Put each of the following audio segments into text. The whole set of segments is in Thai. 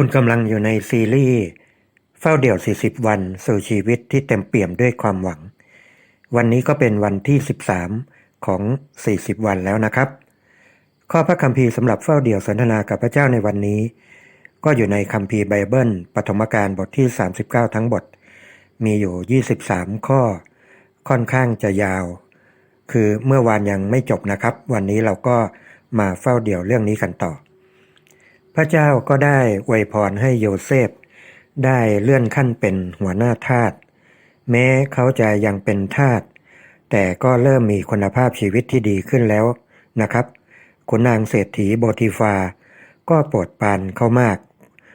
คุณกำลังอยู่ในซีรีส์เฝ้าเดี่ยว 40 วันสู่ชีวิตที่เต็มเปี่ยมด้วยความหวัง วันนี้ก็เป็นวันที่ 13 ของ 40 วันแล้วนะครับ ข้อพระคัมภีร์สำหรับเฝ้าเดี่ยวสนทนากับพระเจ้าในวันนี้ ก็อยู่ในคัมภีร์ไบเบิลปฐมกาลบทที่ 39 ทั้งบท มีอยู่ 23 ข้อ ค่อนข้างจะยาว คือเมื่อวานยังไม่จบนะครับ วันนี้เราก็มาเฝ้าเดี่ยวเรื่องนี้กันต่อ พระเจ้าก็ได้อวยพรให้โยเซฟ ได้เลื่อนขั้นเป็นหัวหน้าทาสแม้เขาจะยังเป็นทาสแต่ก็เริ่มมีคุณภาพชีวิตที่ดีขึ้นแล้วนะครับคุณนางเศรษฐีโบติฟา ก็โปรดปรานเขามาก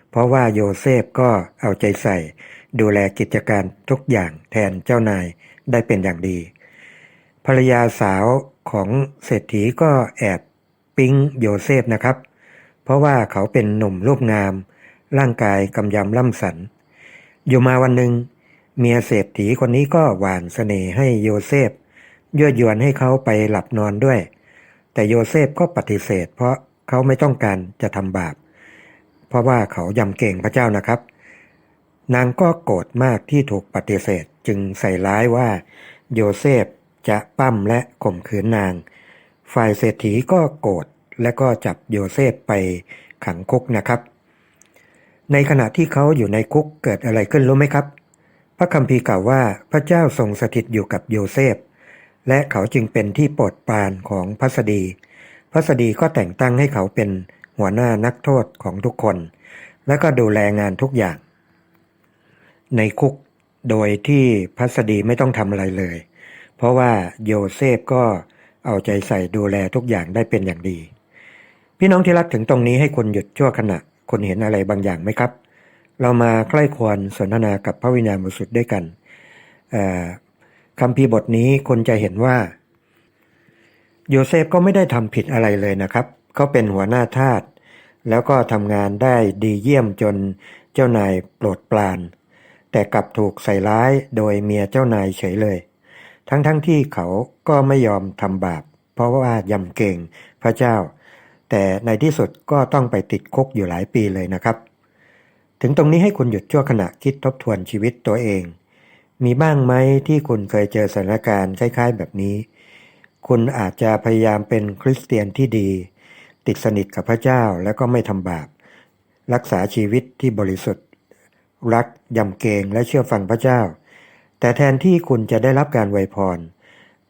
เพราะว่าโยเซฟก็เอาใจใส่ ดูแลกิจการทุกอย่างแทนเจ้านายได้เป็นอย่างดี ภรรยาสาวของเศรษฐีก็แอบปิ๊งโยเซฟนะครับ ราะว่าเขาเป็นหนุ่มรูปงาม ร่างกายกำยำล่ำสัน อยู่มาวันหนึ่ง เมียเศรษฐีคนนี้ก็หวานเสน่ห์ให้โยเซฟยั่วยวนให้เขาไปหลับนอนด้วย แต่โยเซฟก็ปฏิเสธ เพราะเขาไม่ต้องการจะทำบาป เพราะว่าเขายำเก่งพระเจ้านะครับ นางก็โกรธมากที่ถูกปฏิเสธจึงใส่ร้ายว่าโยเซฟจะปั้มและข่มขืนนาง ฝ่ายเศรษฐีก็โกรธ และก็จับโยเซฟไปขังคุกนะครับ ในขณะที่เขาอยู่ในคุกเกิดอะไรขึ้นรู้ไหมครับ พระคัมภีร์กล่าวว่าพระเจ้าทรงสถิตอยู่กับโยเซฟ และเขาจึงเป็นที่โปรดปรานของพัสดี พัสดีก็แต่งตั้งให้เขาเป็นหัวหน้านักโทษของทุกคน และก็ดูแลงานทุกอย่าง ในคุกโดยที่พัสดีไม่ต้องทำอะไรเลย เพราะว่าโยเซฟก็เอาใจใส่ดูแลทุกอย่างได้เป็นอย่างดี พี่น้องที่รักถึงตรงนี้ให้คุณหยุดชั่วขณะคุณเห็นอะไรบางอย่างไหมครับ เรามาใกล้ควรสนทนากับพระวิญญาณบริสุทธิ์ด้วยกันคำพีบทนี้คุณจะเห็นว่า โยเซฟก็ไม่ได้ทำผิดอะไรเลยนะครับ เขาเป็นหัวหน้าทาสแล้วก็ทำงานได้ดีเยี่ยมจนเจ้านายโปรดปราน แต่กลับถูกใส่ร้ายโดยเมียเจ้านายเฉยเลย ทั้งๆทที่เขาก็ไม่ยอมทำบาป เพราะว่ายำเก่งพระเจ้า แต่ในที่สุดก็ต้องไปติดคุกอยู่หลายปีเลยนะครับ ถึงตรงนี้ให้คุณหยุดชั่วขณะคิดทบทวนชีวิตตัวเอง มีบ้างไหมที่คุณเคยเจอสถานการณ์คล้าย ๆ แบบนี้ คุณอาจจะพยายามเป็นคริสเตียนที่ดี ติดสนิทกับพระเจ้าแล้วก็ไม่ทำบาป รักษาชีวิตที่บริสุทธิ์ รักยำเกรงและเชื่อฟังพระเจ้า แต่แทนที่คุณจะได้รับการไวยพร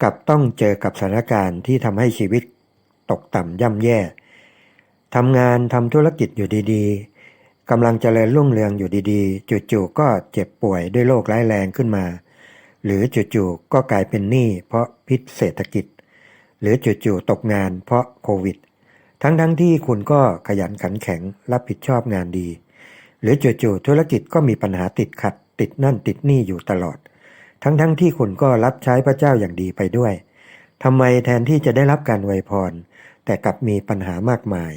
กลับต้องเจอกับสถานการณ์ที่ทำให้ชีวิตตกต่ำย่ำแย่ ทำงานทำธุรกิจอยู่ดีๆกำลังเจริญรุ่งเรืองอยู่ดีๆ จู่ๆก็เจ็บป่วยด้วยโรคร้ายแรงขึ้นมา หรือจู่ๆก็กลายเป็นหนี้เพราะพิษเศรษฐกิจ หรือจู่ๆตกงานเพราะโควิด ทั้งๆทที่คุณก็ขยันขันแข็งรับผิดชอบงานดี หรือจู่ๆธุรกิจก็มีปัญหาติดขัด ติดนั่นติดนี่อยู่ตลอด ทั้งๆทที่คุณก็รับใช้พระเจ้าอย่างดีไปด้วยทำไมแทนที่จะได้รับการไวยพรแต่กลับมีปัญหามากมาย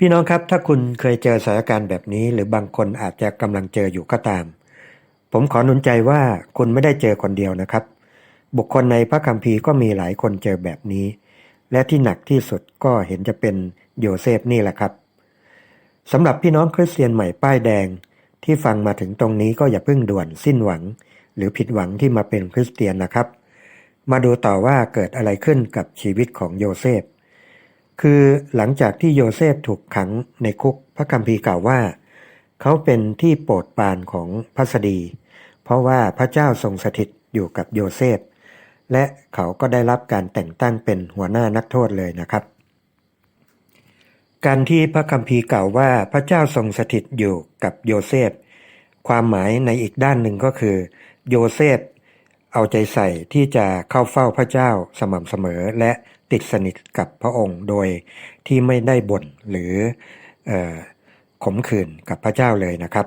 พี่น้องครับ ถ้าคุณเคยเจอสถานการณ์แบบนี้ หรือบางคนอาจจะกำลังเจออยู่ก็ตาม ผมขอหนุนใจว่าคุณไม่ได้เจอคนเดียวนะครับ บุคคลในพระคัมภีร์ก็มีหลายคนเจอแบบนี้ และที่หนักที่สุดก็เห็นจะเป็นโยเซฟนี่แหละครับสำหรับพี่น้องคริสเตียนใหม่ป้ายแดง ที่ฟังมาถึงตรงนี้ก็อย่าเพิ่งด่วนสิ้นหวัง หรือผิดหวังที่มาเป็นคริสเตียนนะครับ มาดูต่อว่าเกิดอะไรขึ้นกับชีวิตของโยเซฟ คือหลังจากที่โยเซฟถูกขังในคุกพระคัมภีร์กล่าวว่า เขาเป็นที่โปรดปรานของพัสดี เพราะว่าพระเจ้าทรงสถิตอยู่กับโยเซฟ และเขาก็ได้รับการแต่งตั้งเป็นหัวหน้านักโทษเลยนะครับ การที่พระคัมภีร์กล่าวว่าพระเจ้าทรงสถิตอยู่กับโยเซฟ ความหมายในอีกด้านหนึ่งก็คือ โยเซฟเอาใจใส่ที่จะเข้าเฝ้าพระเจ้าสม่ำเสมอและ ติดสนิทกับพระองค์โดยที่ไม่ได้บ่นหรืออขมขื่นกับพระเจ้าเลยนะครับ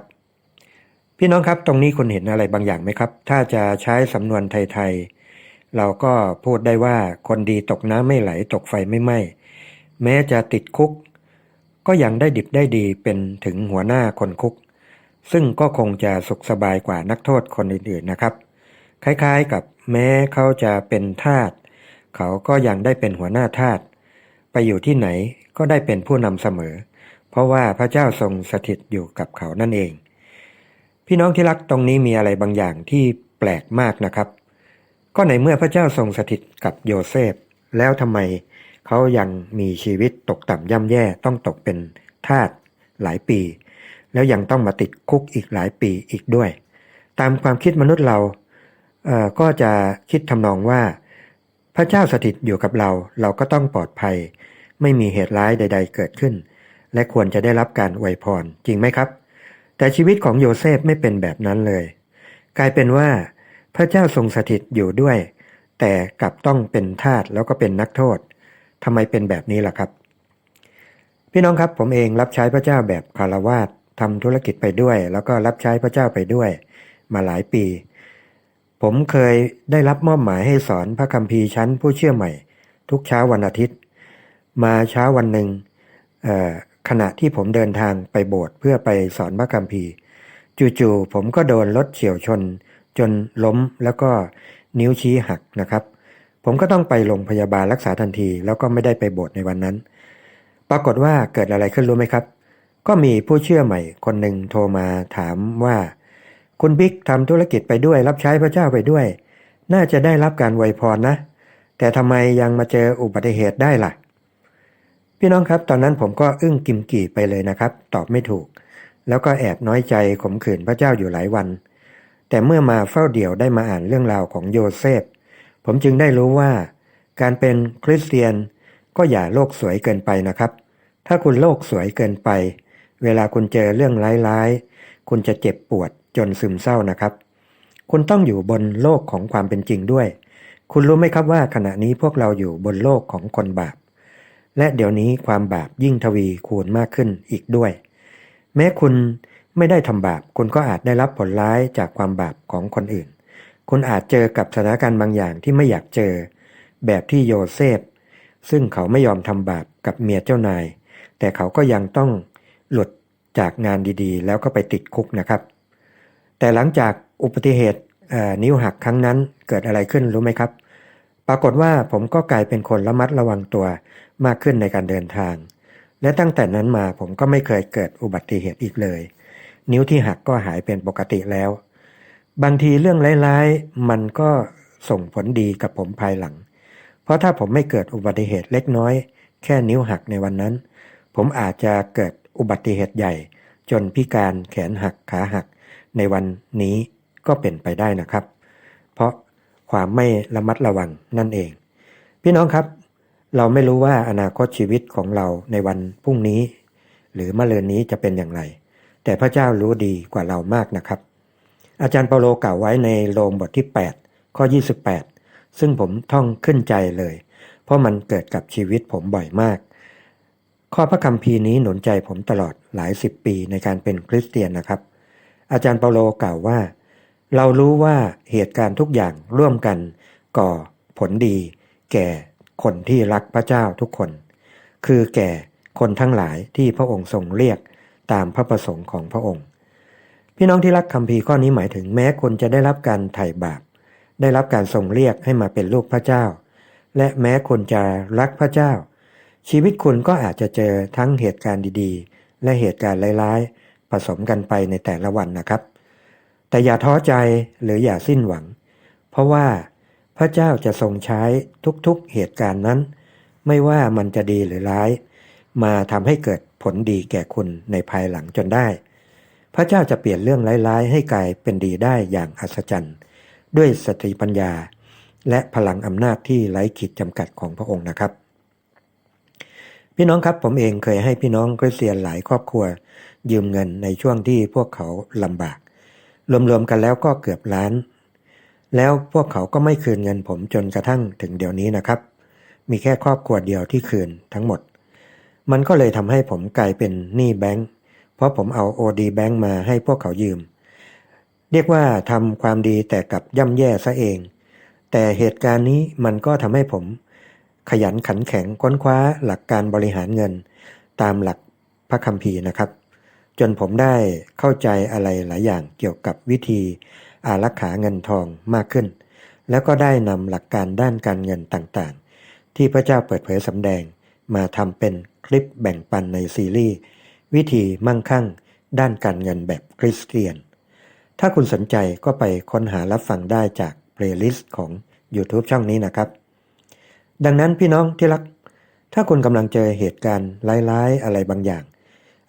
พี่น้องครับตรงนี้คุณเห็นอะไรบางอย่างไหมครับ ถ้าจะใช้สำนวนไทยๆเราก็พูดได้ว่าคนดีตกน้ำไม่ไหลตกไฟไม่ไหม้แม้จะติดคุก ก็ยังได้ดิบได้ดีเป็นถึงหัวหน้าคนคุก ซึ่งก็คงจะสุขสบายกว่านักโทษคนอื่นๆนะครับ คล้ายๆกับแม้เขาจะเป็นทาส เขาก็ยังได้เป็นหัวหน้าทาสไปอยู่ที่ไหนก็ได้เป็นผู้นำเสมอ เพราะว่าพระเจ้าทรงสถิตอยู่กับเขานั่นเอง พี่น้องที่รักตรงนี้มีอะไรบางอย่างที่แปลกมากนะครับ ก็ในเมื่อพระเจ้าทรงสถิตกับโยเซฟ แล้วทำไมเขายังมีชีวิตตกต่ำย่ำแย่ต้องตกเป็นทาสหลายปี แล้วยังต้องมาติดคุกอีกหลายปีอีกด้วย ตามความคิดมนุษย์เราเก็จะคิดทำนองว่า พระเจ้าสถิตอยู่กับเราเราก็ต้องปลอดภัย ไม่มีเหตุร้ายใด ๆ เกิดขึ้น และควรจะได้รับการอวยพรจริงไหมครับ แต่ชีวิตของโยเซฟไม่เป็นแบบนั้นเลย กลายเป็นว่า พระเจ้าทรงสถิตอยู่ด้วย แต่กลับต้องเป็นทาสแล้วก็เป็นนักโทษทำไมเป็นแบบนี้ล่ะครับ พี่น้องครับผมเองรับใช้พระเจ้าแบบคารวาสทำธุรกิจไปด้วย แล้วก็รับใช้พระเจ้าไปด้วย มาหลายปี ผมเคยได้รับมอบหมายให้สอนพระคัมภีร์ชั้นผู้เชื่อใหม่ ทุกเช้าวันอาทิตย์ มาเช้าวันหนึ่งขณะที่ผมเดินทางไปโบสถ์เพื่อไปสอนพระคัมภีร์ จู่ๆผมก็โดนรถเฉียวชน จนล้มแล้วก็นิ้วชี้หักนะครับ ผมก็ต้องไปโรงพยาบาลรักษาทันที แล้วก็ไม่ได้ไปโบสถ์ในวันนั้น ปรากฏว่าเกิดอะไรขึ้นรู้ไหมครับ ก็มีผู้เชื่อใหม่คนหนึ่งโทรมาถามว่า คุณบิ๊กทำธุรกิจไปด้วย รับใช้พระเจ้าไปด้วย น่าจะได้รับการไวยพรนะ แต่ทำไมยังมาเจออุบัติเหตุได้ล่ะ พี่น้องครับ ตอนนั้นผมก็อึ้งกิมกี่ไปเลยนะครับ ตอบไม่ถูก แล้วก็แอบน้อยใจขมขื่นพระเจ้าอยู่หลายวัน แต่เมื่อมาเฝ้าเดี่ยวได้มาอ่านเรื่องราวของโยเซฟ ผมจึงได้รู้ว่า การเป็นคริสเตียนก็อย่าโลกสวยเกินไปนะครับ ถ้าคุณโลกสวยเกินไป เวลาคุณเจอเรื่องร้ายๆ คุณจะเจ็บปวด จนซึมเศร้านะครับ คุณต้องอยู่บนโลกของความเป็นจริงด้วย คุณรู้ไหมครับว่าขณะนี้พวกเราอยู่บนโลกของคนบาป และเดี๋ยวนี้ความบาปยิ่งทวีคูณมากขึ้นอีกด้วย แม้คุณไม่ได้ทำบาป คุณก็อาจได้รับผลร้ายจากความบาปของคนอื่น คุณอาจเจอกับสถานการณ์บางอย่างที่ไม่อยากเจอ แบบที่โยเซฟ ซึ่งเขาไม่ยอมทำบาปกับเมียเจ้านาย แต่เขาก็ยังต้องหลุดจากงานดีๆ แล้วก็ไปติดคุกนะครับ แต่หลังจากอุบัติเหตุนิ้วหักครั้งนั้นเกิดอะไรขึ้นรู้ไหมครับ ปรากฏว่าผมก็กลายเป็นคนระมัดระวังตัวมากขึ้นในการเดินทาง และตั้งแต่นั้นมาผมก็ไม่เคยเกิดอุบัติเหตุอีกเลย นิ้วที่หักก็หายเป็นปกติแล้ว บางทีเรื่องร้ายๆ มันก็ส่งผลดีกับผมภายหลัง เพราะถ้าผมไม่เกิดอุบัติเหตุเล็กน้อย แค่นิ้วหักในวันนั้น ผมอาจจะเกิดอุบัติเหตุใหญ่ จนพิการแขนหักขาหัก ในวันนี้ก็เป็นไปได้นะครับ เพราะความไม่ระมัดระวังนั่นเอง พี่น้องครับ เราไม่รู้ว่าอนาคตชีวิตของเราในวันพรุ่งนี้ หรือมะเรืนนี้จะเป็นอย่างไร แต่พระเจ้ารู้ดีกว่าเรามากนะครับ อาจารย์เปาโลกล่าวไว้ในโรมบทที่ 8 ข้อ 28 ซึ่งผมท่องขึ้นใจเลย เพราะมันเกิดกับชีวิตผมบ่อยมาก ข้อพระคัมภีร์นี้หนุนใจผมตลอดหลายสิบปีในการเป็นคริสเตียนนะครับ อาจารย์เปาโลกล่าวว่า เรารู้ว่าเหตุการณ์ทุกอย่างร่วมกัน ก่อผลดี แก่คนที่รักพระเจ้าทุกคน คือแก่คนทั้งหลายที่พระองค์ทรงเรียกตามพระประสงค์ของพระองค์ พี่น้องที่รักคำพีข้อนี้หมายถึงแม้คุณจะได้รับการไถ่บาป ได้รับการทรงเรียกให้มาเป็นลูกพระเจ้า และแม้คุณจะรักพระเจ้า ชีวิตคุณก็อาจจะเจอทั้งเหตุการณ์ดีๆ และเหตุการณ์ร้ายๆ ผสมกันไปในแต่ละวันนะครับ แต่อย่าท้อใจหรืออย่าสิ้นหวัง เพราะว่าพระเจ้าจะทรงใช้ทุกๆเหตุการณ์นั้น ไม่ว่ามันจะดีหรือร้าย มาทำให้เกิดผลดีแก่คุณในภายหลังจนได้ พระเจ้าจะเปลี่ยนเรื่องร้ายๆ ให้กลายเป็นดีได้อย่างอัศจรรย์ ด้วยสติปัญญา และพลังอำนาจที่ไร้ขีดจำกัดของพระองค์นะครับ พี่น้องครับผมเองเคยให้พี่น้องคริสเตียนหลายครอบครัว ยืมเงินในช่วงที่พวกเขาลำบาก รวมๆกันแล้วก็เกือบล้าน แล้วพวกเขาก็ไม่คืนเงินผมจนกระทั่งถึงเดี๋ยวนี้นะครับ มีแค่ครอบครัวเดียวที่คืนทั้งหมด มันก็เลยทำให้ผมกลายเป็นหนี้แบงค์เพราะผมเอาโอดีแบงค์มาให้พวกเขายืม เรียกว่าทำความดีแต่กับย่ำแย่ซะเอง แต่เหตุการณ์นี้มันก็ทำให้ผมขยันขันแข็งค้นคว้าหลักการบริหารเงิน ตามหลักพระคัมภีร์นะครับ จนผมได้เข้าใจอะไรหลายอย่างเกี่ยวกับวิธีอารักขาเงินทองมากขึ้น แล้วก็ได้นำหลักการด้านการเงินต่างๆ ที่พระเจ้าเปิดเผยสำแดง มาทำเป็นคลิปแบ่งปันในซีรีส์วิธีมั่งคั่ง ด้านการเงินแบบคริสเตียน ถ้าคุณสนใจก็ไปค้นหารับฟังได้จากเพลย์ลิสต์ของ YouTube ช่องนี้นะครับ ดังนั้นพี่น้องที่รัก ถ้าคุณกำลังเจอเหตุการณ์ร้ายๆอะไรบางอย่าง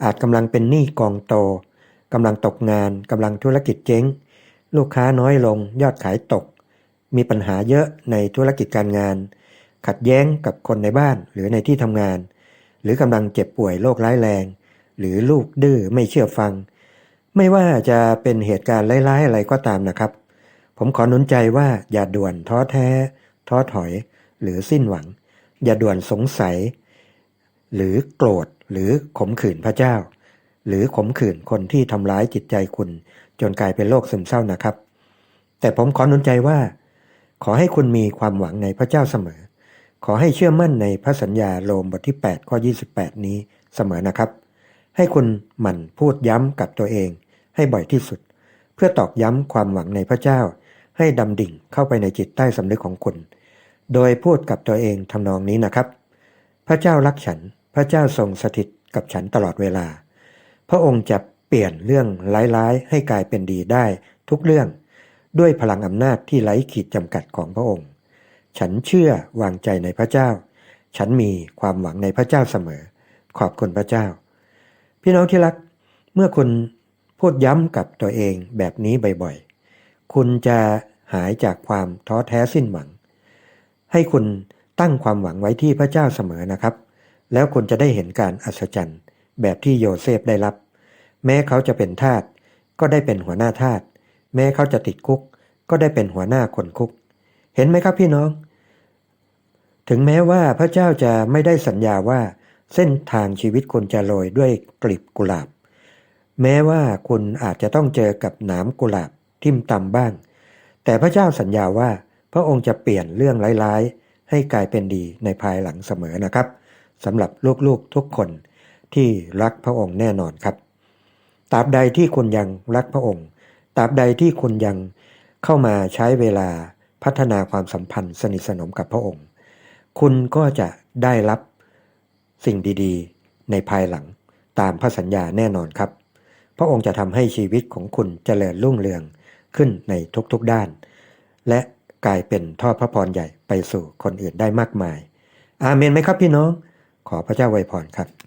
อาจกำลังเป็นหนี้กองโตกำลังตกงานกำลังธุรกิจเจ๊ง ลูกค้าน้อยลง ยอดขายตก มีปัญหาเยอะในธุรกิจการงาน ขัดแย้งกับคนในบ้านหรือในที่ทำงาน หรือกำลังเจ็บป่วยโรคร้ายแรง หรือลูกดื้อไม่เชื่อฟัง ไม่ว่าจะเป็นเหตุการณ์ร้ายๆอะไรก็ตามนะครับ ผมขอหนุนใจว่าอย่าด่วนท้อแท้ ท้อถอย หรือสิ้นหวัง อย่าด่วนสงสัย หรือโกรธหรือขมขื่นพระเจ้า หรือขมขื่นคนที่ทำร้ายจิตใจคุณ จนกลายเป็นโรคซึมเศร้านะครับ แต่ผมขอหนุนใจว่า ขอให้คุณมีความหวังในพระเจ้าเสมอ ขอให้เชื่อมั่นในพระสัญญาโรมบทที่ 8 ข้อ 28 นี้เสมอนะครับ ให้คุณหมั่นพูดย้ำกับตัวเอง ให้บ่อยที่สุด เพื่อตอกย้ำความหวังในพระเจ้า ให้ดำดิ่งเข้าไปในจิตใต้สำนึกของคุณ โดยพูดกับตัวเองทำนองนี้นะครับ พระเจ้ารักฉัน พระเจ้าทรงสถิตกับฉันตลอดเวลา พระองค์จะเปลี่ยนเรื่องร้ายๆ ให้กลายเป็นดีได้ทุกเรื่อง ด้วยพลังอำนาจที่ไร้ขีดจำกัดของพระองค์ ฉันเชื่อวางใจในพระเจ้า ฉันมีความหวังในพระเจ้าเสมอ ขอบคุณพระเจ้า พี่น้องที่รัก เมื่อคุณพูดย้ำกับตัวเองแบบนี้บ่อยๆ คุณจะหายจากความท้อแท้สิ้นหวัง ให้คุณตั้งความหวังไว้ที่พระเจ้าเสมอนะครับ แล้วคุณจะได้เห็นการอัศจรรย์ แบบที่โยเซฟได้รับ แม้เขาจะเป็นทาสก็ได้เป็นหัวหน้าทาสแม้เขาจะติดคุก ก็ได้เป็นหัวหน้าคนคุก เห็นไหมครับพี่น้อง ถึงแม้ว่าพระเจ้าจะไม่ได้สัญญาว่าเส้นทางชีวิตคุณจะโรยด้วยกลีบกุหลาบ แม้ว่าคุณอาจจะต้องเจอกับหนามกุหลาบทิ่มตำบ้าง แต่พระเจ้าสัญญาว่าพระองค์จะเปลี่ยนเรื่องร้ายๆ ให้กลายเป็นดีในภายหลังเสมอนะครับ สำหรับลูกๆทุกคนที่รักพระองค์แน่นอนครับตราบใดที่คุณยังรักพระองค์ตราบใดที่คุณยังเข้ามาใช้เวลาพัฒนาความสัมพันธ์สนิทสนมกับพระองค์ คุณก็จะได้รับสิ่งดีๆ ในภายหลังตามพระสัญญาแน่นอนครับ พระองค์จะทำให้ชีวิตของคุณเจริญรุ่งเรืองขึ้นในทุกๆด้าน และกลายเป็นท่อพระพรใหญ่ไปสู่คนอื่นได้มากมาย อาเมนไหมครับพี่น้อง ขอพระเจ้าไวยพรครับ